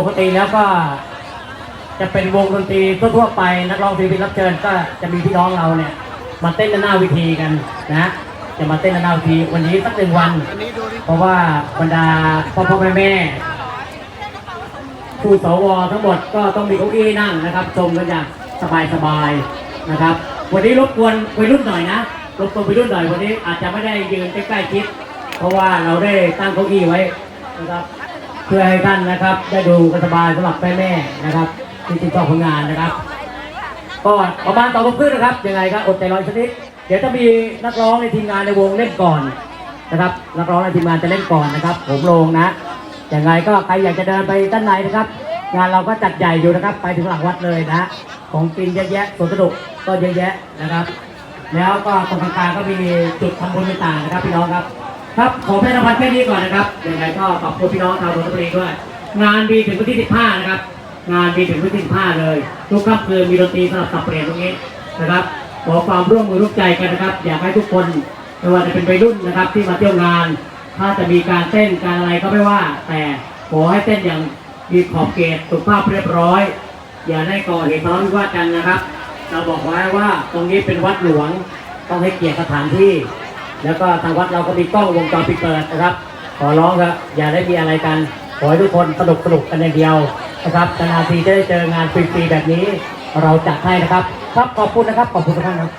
ปกติแล้วก็จะเป็นวงดนตรีทั่วๆไปนักร้องศิลปินรับเชิญก็จะมีพี่น้องเราเนี่ยมาเต้นหน้าวิธีกันนะจะมาเต้นหน้าวิธีวันนี้สักหนึ่งวัน เพราะว่าบรรดาพ่อพ่อแม่แม่ผู้สวทั้งหมดก็ต้องมีเก้าอี้นั่งนะครับชมกันอย่างสบายๆนะครับ วันนี้รบกวนวัยรุ่นหน่อยนะรบกวนวัยรุ่นหน่อยวันนี้อาจจะไม่ได้ยืนใกล้ๆชิด เพราะว่าเราได้ตั้งเก้าอี้ไว้นะครับ พื่อให้ท่านนะครับ ได้ดูกันสบายสำหรับแม่แม่นะครับที่ติดต่อผลงานนะครับก็ประมาณต่อทุ่มครึ่งนะครับยังไงก็อดใจรออีกสักนิด เดี๋ยวจะมีนักร้องในทีมงานในวงเล่นก่อนนะครับนักร้องในทีมงานจะเล่นก่อนนะครับ ผมลงนะยังไงก็ใครอยากจะเดินไปด้านในนะครับ งานเราก็จัดใหญ่อยู่นะครับ ไปถึงหลังวัดเลยนะของกินเยอะแยะสวนสนุกก็เยอะแยะนะครับ แล้วก็ตรงกลางก็มีจุดทำบุญต่างๆนะครับพี่น้องครับ ครับขอเป็นรางวัลแค่นี้ก่อนนะครับยังไงก็ขอบคุณพี่น้องชาวนนทบุรีด้วย งานมีถึงวันที่ 15 นะครับ งานมีถึงวันที่ 15 เลย ทุกค่ำคืนมีดนตรีสำหรับสับเปลี่ยนตรงนี้นะครับ ขอความร่วมมือร่วมใจกันนะครับ อยากให้ทุกคนไม่ว่าจะเป็นวัยรุ่นนะครับที่มาเที่ยวงาน ถ้าจะมีการเต้นการอะไรก็ไม่ว่า แต่ขอให้เต้นอย่างมีขอบเขตสุภาพเรียบร้อย อย่าได้ก่อเหตุทะเลาะวิวาทกันนะครับ เราบอกไว้ว่าตรงนี้เป็นวัดหลวงต้องให้เกียรติสถานที่ แล้วก็ทางวัดเราก็มีกล้องวงจรปิดเปิดนะครับ ขอร้องครับอย่าได้มีอะไรกัน ขอให้ทุกคนสนุกสนุกกันอย่างเดียวนะครับนานทีจะได้เจองานฟรีๆแบบนี้ เราจัดให้นะครับ ครับขอบคุณนะครับขอบคุณทุกท่านครับ